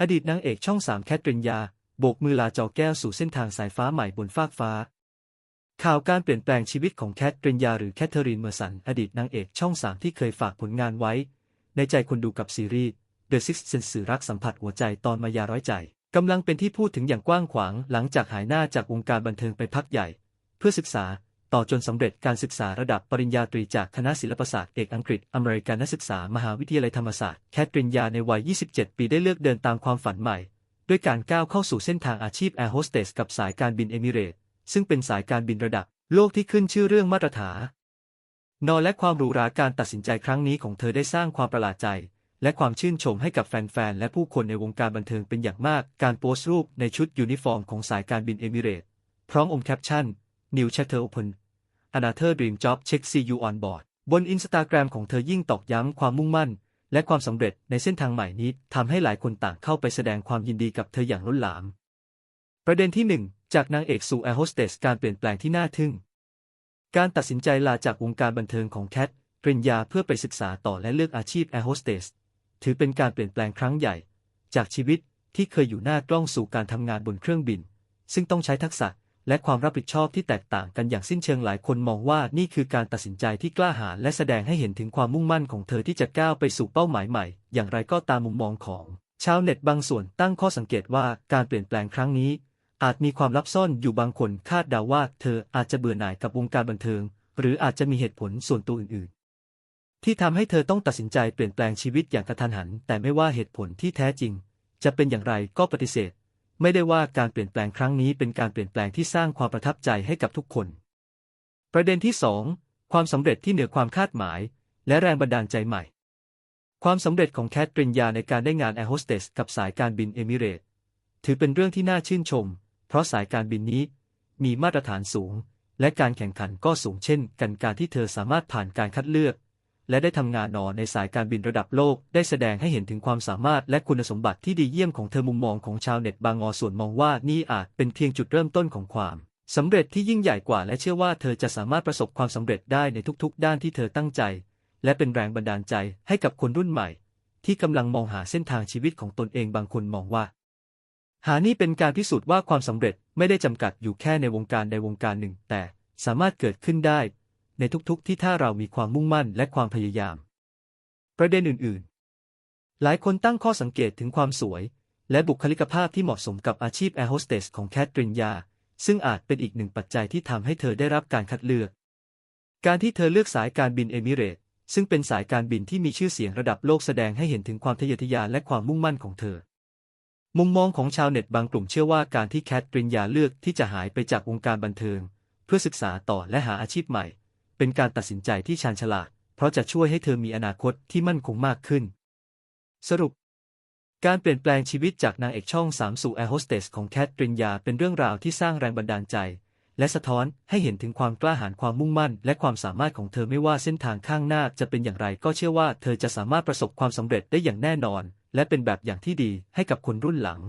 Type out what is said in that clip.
อดีตนางเอกช่องสามแคทรินยา โบกมือลาจอแก้วสู่เส้นทางสายฟ้าใหม่บนฟากฟ้า ข่าวการเปลี่ยนแปลงชีวิตของแคทรินยาหรือแคทเธอรีนเมอร์สัน อดีตนางเอกช่องสามที่เคยฝากผลงานไว้ ในใจคนดูกับซีรีส์ The Sixth Sense สื่อรักสัมผัสหัวใจตอนมายาร้อยใจกำลังเป็นที่พูดถึงอย่างกว้างขวางหลังจากหายหน้าจากวงการบันเทิงไปพักใหญ่ เพื่อศึกษา ต่อจนสำเร็จการศึกษาระดับปริญญาตรีจากคณะศิลปศาสตร์เอกอังกฤษอเมริกันนักศึกษามหาวิทยาลัยธรรมศาสตร์แคทรินยาในวัย 27 ปีได้เลือกเดินตามความฝันใหม่ ด้วยการก้าวเข้าสู่เส้นทางอาชีพแอร์โฮสเตสกับสายการบินเอมิเรตซึ่งเป็นสายการบินระดับโลกที่ขึ้นชื่อเรื่องมาตรฐานนอและความหรูหราการตัดสินใจครั้งนี้ของเธอได้สร้างความประหลาดใจ และความชื่นชมให้กับแฟนๆ และผู้คนในวงการบันเทิงเป็นอย่างมาก การโพสต์รูปในชุดยูนิฟอร์มของสายการบินเอมิเรตพร้อมอมแคปชั่น New Chapter Open Another Dream Job Check See You on board บนอินสตาแกรมของเธอยิ่งตอกย้ำความมุ่งมั่น และความสำเร็จในเส้นทางใหม่นี้ทำให้หลายคนต่างเข้าไปแสดงความยินดีกับเธออย่างล้นหลาม ประเด็นที่ 1 จากนางเอกสู่แอร์โฮสเตสการเปลี่ยนแปลงที่น่าทึ่ง การตัดสินใจลาจากวงการบันเทิงของแคทปริญญาเพื่อไปศึกษาต่อและเลือกอาชีพแอร์โฮสเตสถือเป็นการเปลี่ยนแปลงครั้งใหญ่ จากชีวิตที่เคยอยู่หน้ากล้องสู่การทำงานบนเครื่องบิน ซึ่งต้องใช้ทักษะ และความรับผิดชอบที่แตกต่างกันอย่างสิ้นเชิงหลายคนมองว่านี่คือการตัดสินใจที่กล้าหาญและแสดงให้เห็นถึงความมุ่งมั่นของเธอที่จะก้าวไปสู่เป้าหมายใหม่ อย่างไรก็ตามมุมมองของ ชาวเน็ตบางส่วนตั้งข้อสังเกตว่าการเปลี่ยนแปลงครั้งนี้ อาจมีความลับซ่อนอยู่บางคนคาดเดาว่า เธออาจจะเบื่อหน่ายกับวงการบันเทิง หรืออาจจะมีเหตุผลส่วนตัวอื่นๆ ที่ทำให้เธอต้องตัดสินใจเปลี่ยนแปลงชีวิตอย่างกระทันหัน แต่ไม่ว่าเหตุผลที่แท้จริง จะเป็นอย่างไรก็ปฏิเสธ ไม่ได้ว่าการเปลี่ยนแปลงครั้งนี้เป็นการเปลี่ยนแปลงที่สร้างความประทับใจให้กับทุกคน ประเด็นที่ 2 ความสำเร็จที่เหนือความคาดหมาย และแรงบันดาลใจใหม่ ความสำเร็จของแคทปริญญาในการได้งานแอร์โฮสเตสกับสายการบินเอมิเรต์ถือเป็นเรื่องที่น่าชื่นชม เพราะสายการบินนี้ มีมาตรฐานสูง และการแข่งขันก็สูงเช่น กันการที่เธอสามารถผ่านการคัดเลือก และได้ทำงานนอในสายการบินระดับโลก ได้แสดงให้เห็นถึงความสามารถและคุณสมบัติที่ดีเยี่ยมของเธอมุมมองของชาวเน็ตบางงอส่วนมองว่านี่อาจเป็นเพียงจุดเริ่มต้นของความสำเร็จที่ยิ่งใหญ่กว่าและเชื่อว่าเธอจะสามารถประสบความสำเร็จได้ในทุกๆ ด้านที่เธอตั้งใจ และเป็นแรงบันดาลใจให้กับคนรุ่นใหม่ ที่กำลังมองหาเส้นทางชีวิตของตนเองบางคนมองว่า หานี่เป็นการพิสูจน์ว่าความสำเร็จไม่ได้จำกัดอยู่แค่ในวงการใดวงการหนึ่ง แต่สามารถเกิดขึ้นได้ ในทุกๆ ที่ถ้าเรามีความมุ่งมั่นและความพยายาม ประเด็นอื่นๆ หลายคนตั้งข้อสังเกตถึงความสวย และบุคลิกภาพที่เหมาะสมกับอาชีพแอร์โฮสเตสของแคทรินยา ซึ่งอาจเป็นอีกหนึ่งปัจจัยที่ทำให้เธอได้รับการคัดเลือก การที่เธอเลือกสายการบินเอมิเรตซึ่งเป็นสายการบินที่มีชื่อเสียงระดับโลกแสดงให้เห็นถึงความทะเยอทะยานและความมุ่งมั่นของเธอ มุมมองของชาวเน็ตบางกลุ่มเชื่อว่าการที่แคทรินยาเลือกที่จะหายไปจากวงการบันเทิง เพื่อศึกษาต่อและหาอาชีพใหม่ เป็นการตัดสินใจที่ชาญฉลาด เพราะจะช่วยให้เธอมีอนาคตที่มั่นคงมากขึ้น สรุป การเปลี่ยนแปลงชีวิตจากนางเอกช่องสามสู่แอร์โฮสเตสของแคทรินยาเป็นเรื่องราวที่สร้างแรงบันดาลใจ และสะท้อนให้เห็นถึงความกล้าหาญความมุ่งมั่น และความสามารถของเธอไม่ว่าเส้นทางข้างหน้าจะเป็นอย่างไรก็เชื่อว่าเธอจะสามารถประสบความสำเร็จได้อย่างแน่นอน และเป็นแบบอย่างที่ดีให้กับคนรุ่นหลัง